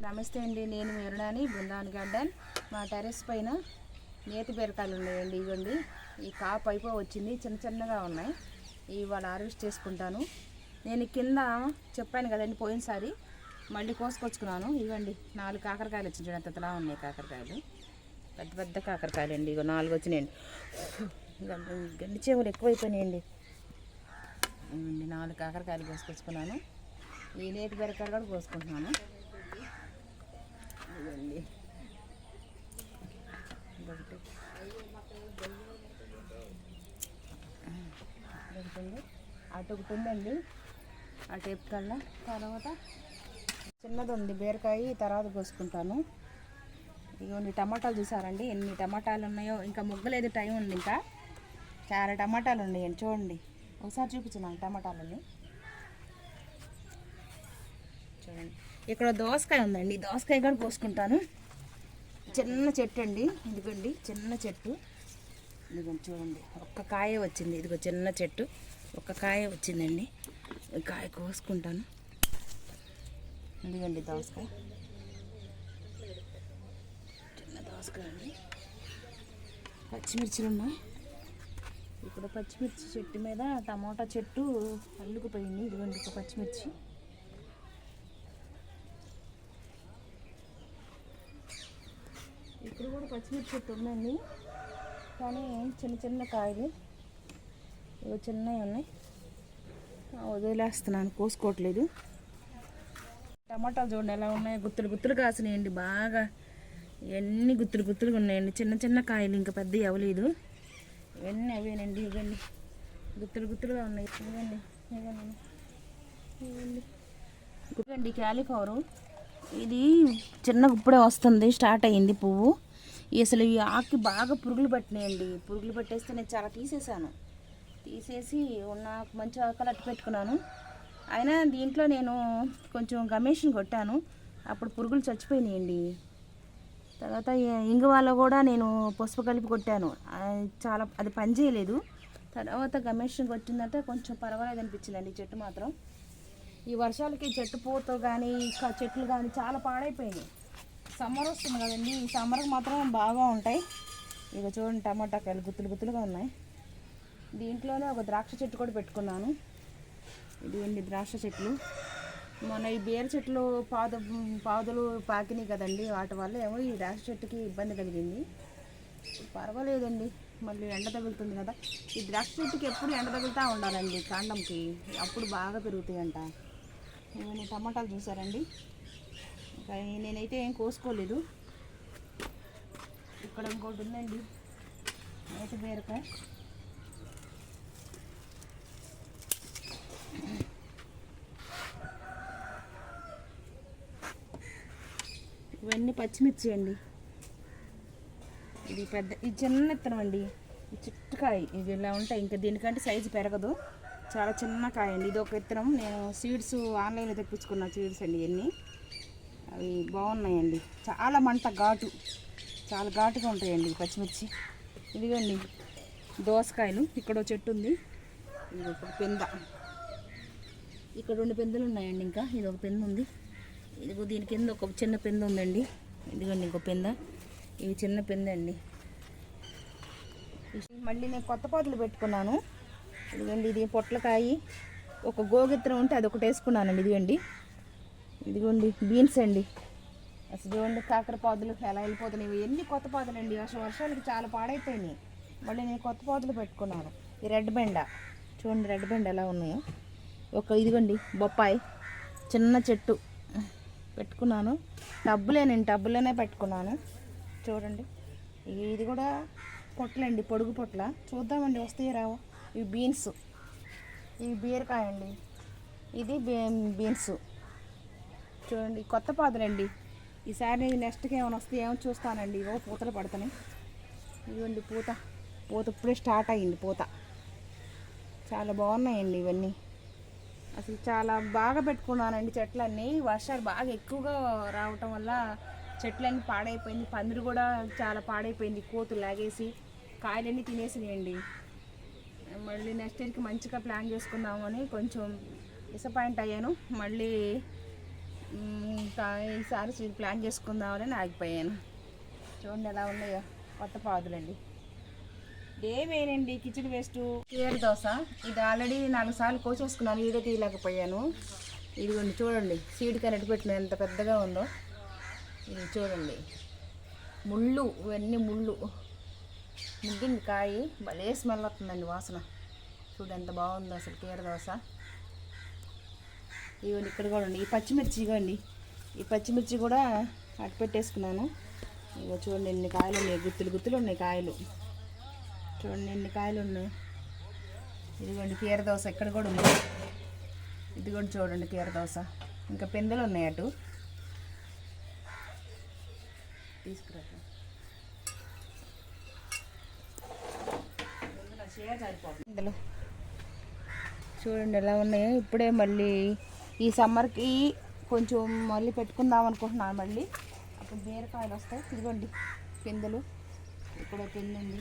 నమస్తే అండి నేను మెరుడాని బృందావన్ గార్డెన్. మా టెర్రస్ పైన నేతి బీరకాయలు ఉన్నాయండి ఇవ్వండి. ఈ కాపు అయిపో వచ్చింది చిన్న చిన్నగా ఉన్నాయి. ఇవాళ హార్వెస్ట్ చేసుకుంటాను. నేను కింద చెప్పాను కదండి పోయినసారి మళ్ళీ కోసుకొచ్చుకున్నాను. ఇవ్వండి నాలుగు కాకరకాయలు వచ్చింది చూడండి అంతలా ఉన్నాయి కాకరకాయలు. పెద్ద పెద్ద కాకరకాయలు అండి ఇగో నాలుగు వచ్చినాయండి. గండి- చేపలు ఎక్కువైపోయినాయండి. ఇవ్వండి నాలుగు కాకరకాయలు కోసుకొచ్చుకున్నాను. ఈ నేతి బీరకాయలు కూడా కోసుకుంటున్నాను. ఇదండి ఇదొకటి. ఉంది అటు ఒకటి ఉందండి. ఆ టేప్ కల్లా తర్వాత చిన్నది ఉంది బీరకాయ తర్వాత కోసుకుంటాను. ఇదిగోండి టమాటాలు చూసారండి? ఎన్ని టమాటాలు ఉన్నాయో? ఇంకా ముగ్గలేదు టైం ఉంది ఇంకా. చాలా టమాటాలు ఉన్నాయండి చూడండి. ఒకసారి చూపించు టమాటాలని. చూడండి. ఇక్కడ దోసకాయ ఉందండి. దోసకాయ కూడా కోసుకుంటాను. చిన్న చెట్టు అండి. ఇదిగోండి చిన్న చెట్టు. ఇదిగోండి చూడండి ఒక్క కాయ వచ్చింది. ఇదిగో చిన్న చెట్టు. ఒక్క కాయ వచ్చిందండి. కాయ కోసుకుంటాను. ఇదిగోండి దోసకాయ. చిన్న దోసకాయ అండి. పచ్చిమిర్చిలు ఉన్నాయి. ఇక్కడ పచ్చిమిర్చి చెట్టు మీద టమోటా చెట్టు అల్లుకుపోయింది. ఇదిగోండి ఒక పచ్చిమిర్చి ఇక్కడ కూడా పచ్చిమిర్చి చెట్టు ఉందండి. కానీ చిన్న చిన్న కాయలు. ఇవి చిన్నవి ఉన్నాయి. వదిలేస్తున్నాను కోసుకోవట్లేదు. టమాటాలు చూడండి ఎలా ఉన్నాయి. గుత్తులు గుత్తులు కాసినాయండి బాగా. ఇవన్నీ గుత్తులు గుత్తులుగా ఉన్నాయండి. చిన్న చిన్న కాయలు ఇంకా పెద్ద ఇవ్వలేదు ఇవన్నీ అవేనండి ఇవన్నీ గుత్తులు గుత్తులుగా ఉన్నాయి. ఇవ్వండి ఇవ్వండి ఇవ్వండి. ఇవ్వండి క్యాలీఫ్లవరు. ఇది చిన్న ఇప్పుడే వస్తుంది స్టార్ట్ అయ్యింది పువ్వు. అసలు ఈ ఆకు బాగా పురుగులు పట్టినాయండి. పురుగులు పట్టేస్తే నేను చాలా తీసేసాను తీసేసి ఉన్న మంచి ఆకలి అట్టు పెట్టుకున్నాను. అయినా దీంట్లో నేను కొంచెం గమేషన్ కొట్టాను. అప్పుడు పురుగులు చచ్చిపోయినాయండి. తర్వాత ఇంగువాలో కూడా నేను పసుపు కలిపి కొట్టాను. చాలా అది పని చేయలేదు. తర్వాత గమేషన్ కొట్టిందంటే కొంచెం పర్వాలేదు అనిపించిందండి ఈ చెట్టు మాత్రం. ఈ వర్షాలకి చెట్టు పూత కానీ ఇంకా చెట్లు కానీ చాలా పాడైపోయినాయి. సమ్మర్ వస్తుంది కదండి. ఈ సమ్మర్కి మాత్రం బాగా ఉంటాయి. ఇక చూడండి టమాటాకాయలు గుత్తులు గుత్తులుగా ఉన్నాయి. దీంట్లోనే ఒక ద్రాక్ష చెట్టు కూడా పెట్టుకున్నాను. ఇది ఇదిగోండి ద్రాక్ష చెట్లు? మొన్న ఈ బీర చెట్లు పాద పాదులు పాకినాయి కదండి. వాటి వల్ల ఏమో ఈ ద్రాక్ష చెట్టుకి ఇబ్బంది కలిగింది. పర్వాలేదండి. మళ్ళీ ఎండ తగులుతుంది కదా. ఈ ద్రాక్ష చెట్టుకి ఎప్పుడు ఎండ తగులుతూ ఉండాలండి కాండంకి? అప్పుడు బాగా పెరుగుతాయంట. ఇవన్నీ టమాటాలు చూసారండి? కానీ నేనైతే ఏం కోసుకోలేదు. ఇక్కడ ఇంకోటి ఉందండి. అయితే బీరకాయ. ఇవన్నీ పచ్చిమిర్చి అండి. ఇది పెద్ద ఇది చిన్న ఇత్తనం అండి. ఈ చిట్టుకాయ ఇది ఇలా ఉంటాయి. ఇంకా దీనికంటే సైజు పెరగదు. చాలా చిన్న కాయ అండి. ఇది ఒక ఇత్తనం. నేను సీడ్స్ ఆన్లైన్లో తెప్పించుకున్న సీడ్స్ అండి ఇవన్నీ. అవి బాగున్నాయండి. చాలా మంట ఘాటు. చాలా ఘాటుగా ఉంటాయండి పచ్చిమిర్చి. ఇదిగోండి దోసకాయలు. ఇక్కడ చెట్టు ఉంది. ఇది ఒక పెంద. ఇక్కడ రెండు పెందులు ఉన్నాయండి ఇంకా. ఇది ఒక పెంద ఉంది. ఇదిగో దీని కింద ఒక చిన్న పెంద ఉందండి. ఇదిగోండి ఇంకో పెంద. ఇవి చిన్న పెంద అండి. మళ్ళీ నేను కొత్త పాతలు పెట్టుకున్నాను. ఇదిగోండి ఇది పొట్లకాయ. ఒక గోగిత్రం ఉంటే అది ఒకటి వేసుకున్నానండి. ఇదిగోండి. ఇదిగోండి బీన్స్ అండి. అసలు చూడండి కాకర పాదులు ఎలా వెళ్ళిపోతున్నాయి ఇవి ఎన్ని కొత్త పాదులు అండి అసలు వర్షాలకి చాలా పాడైపోయినాయి. మళ్ళీ నేను కొత్త పాదులు పెట్టుకున్నాను. ఈ రెడ్ బెండ చూడండి రెడ్ బెండ ఎలా ఉన్నాయో. ఒక ఇదిగోండి బొప్పాయి చిన్న చెట్టు పెట్టుకున్నాను. టబ్బులే నేను టబ్బులోనే పెట్టుకున్నాను. చూడండి ఇది కూడా పొట్లండి పొడుగు పొట్ల. చూద్దామండి వస్తాయి రావో? ఇవి బీన్స్. ఇవి బీరకాయ అండి ఇది బీ- బీన్స్. చూడండి కొత్త పాదులండి. ఈసారి నెక్స్ట్కి ఏమైనా వస్తే ఏమో చూస్తానండి. ఇవో పూతలు పడుతున్నాయి. ఇవ్వండి పూత. పూత ఇప్పుడే స్టార్ట్ అయ్యింది పూత. చాలా బాగున్నాయండి ఇవన్నీ. అసలు చాలా బాగా పెట్టుకున్నానండి చెట్లన్నీ. వర్షాలు బాగా ఎక్కువగా రావటం వల్ల చెట్లన్నీ పాడైపోయింది. పందిరి కూడా చాలా పాడైపోయింది. కోతులు లాగేసి కాయలన్నీ తినేసినాయండి. మళ్ళీ నెక్స్ట్ ఇయర్కి మంచిగా ప్లాన్ చేసుకుందామని కొంచెం డిసప్పాయింట్ అయ్యాను. మళ్ళీ ఇంకా ఈసారి స్వీట్ ప్లాన్ చేసుకుందామని ఆగిపోయాను. చూడండి ఎలా ఉన్నాయో. కొత్త పాదులండి. ఏమేనండి కిచెన్ వేస్ట్ కీర దోశ. ఇది ఆల్రెడీ నాలుగు సార్లు కోసేసుకున్నాను వీడియో తీయలేకపోయాను. ఇదిగోండి చూడండి సీడ్ కరెక్ట్ పెట్టిన ఎంత పెద్దగా ఉందో. ఇది చూడండి. ముళ్ళు ఇవన్నీ ముళ్ళు. ముగ్గింది కాయి. భలే స్మెల్ వస్తుందండి వాసన. చూడు ఎంత బాగుందో అసలు కీర దోశ. ఇవ్వండి ఇక్కడ కూడా ఉంది ఈ పచ్చిమిర్చి ఇవ్వండి. ఈ పచ్చిమిర్చి కూడా అటు పెట్టేసుకున్నాను ఇగో చూడండి ఎన్ని కాయలు ఉన్నాయి. గుత్తులు గుత్తులు ఉన్నాయి కాయలు. చూడండి ఎన్ని కాయలు ఉన్నాయి. ఇదిగోండి కీర దోశ ఇక్కడ కూడా ఉంది. ఇదిగోండి చూడండి కీర దోశ ఇంకా పిందెలు ఉన్నాయి అటు. తీసుకురా చూడండి ఎలా ఉన్నాయో. ఇప్పుడే మళ్ళీ ఈ సమ్మర్కి కొంచెం మళ్ళీ పెట్టుకుందాం అనుకుంటున్నాను మళ్ళీ. అప్పుడు బీరకాయలు వస్తాయి. ఇదిగోండి పిందెలు. ఇక్కడ పిందె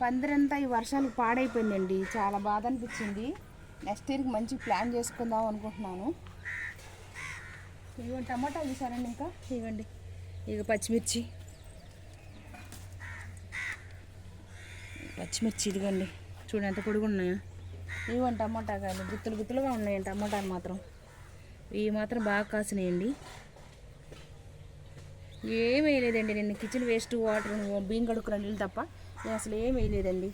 పందిరంతా ఈ వర్షాలు పాడైపోయిందండి. చాలా బాధ అనిపించింది. నెక్స్ట్ ఇయర్కి మంచి ప్లాన్ చేసుకుందాం అనుకుంటున్నాను. ఇదిగోండి టమాటాలు చూసారండి ఇంకా. ఇవ్వండి ఇక పచ్చిమిర్చి. పచ్చిమిర్చి ఇదిగోండి. చూడండి ఎంత పొడుగున్నాయా. ఇవ్వండి టమాటా కాయలు గుత్తులు గుత్తులుగా ఉన్నాయండి టమాటాలు మాత్రం. ఇవి మాత్రం బాగా కాసినాయండి. ఏం వేయలేదండి నేను కిచెన్ వేస్ట్ వాటర్ బియ్యం కడుక్కున్న నీళ్ళు తప్ప. నేను అసలు ఏం వేయలేదండి.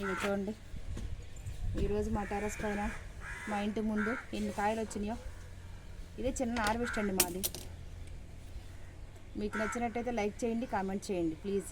ఇవి చూడండి. ఈరోజు మా టెర్రస్ పైన మా ఇంటి ముందు ఎన్ని కాయలు వచ్చినాయో. ఇదే చిన్న హార్వెస్ట్ అండి మాది. మీకు నచ్చినట్టయితే లైక్ చేయండి కామెంట్ చేయండి ప్లీజ్.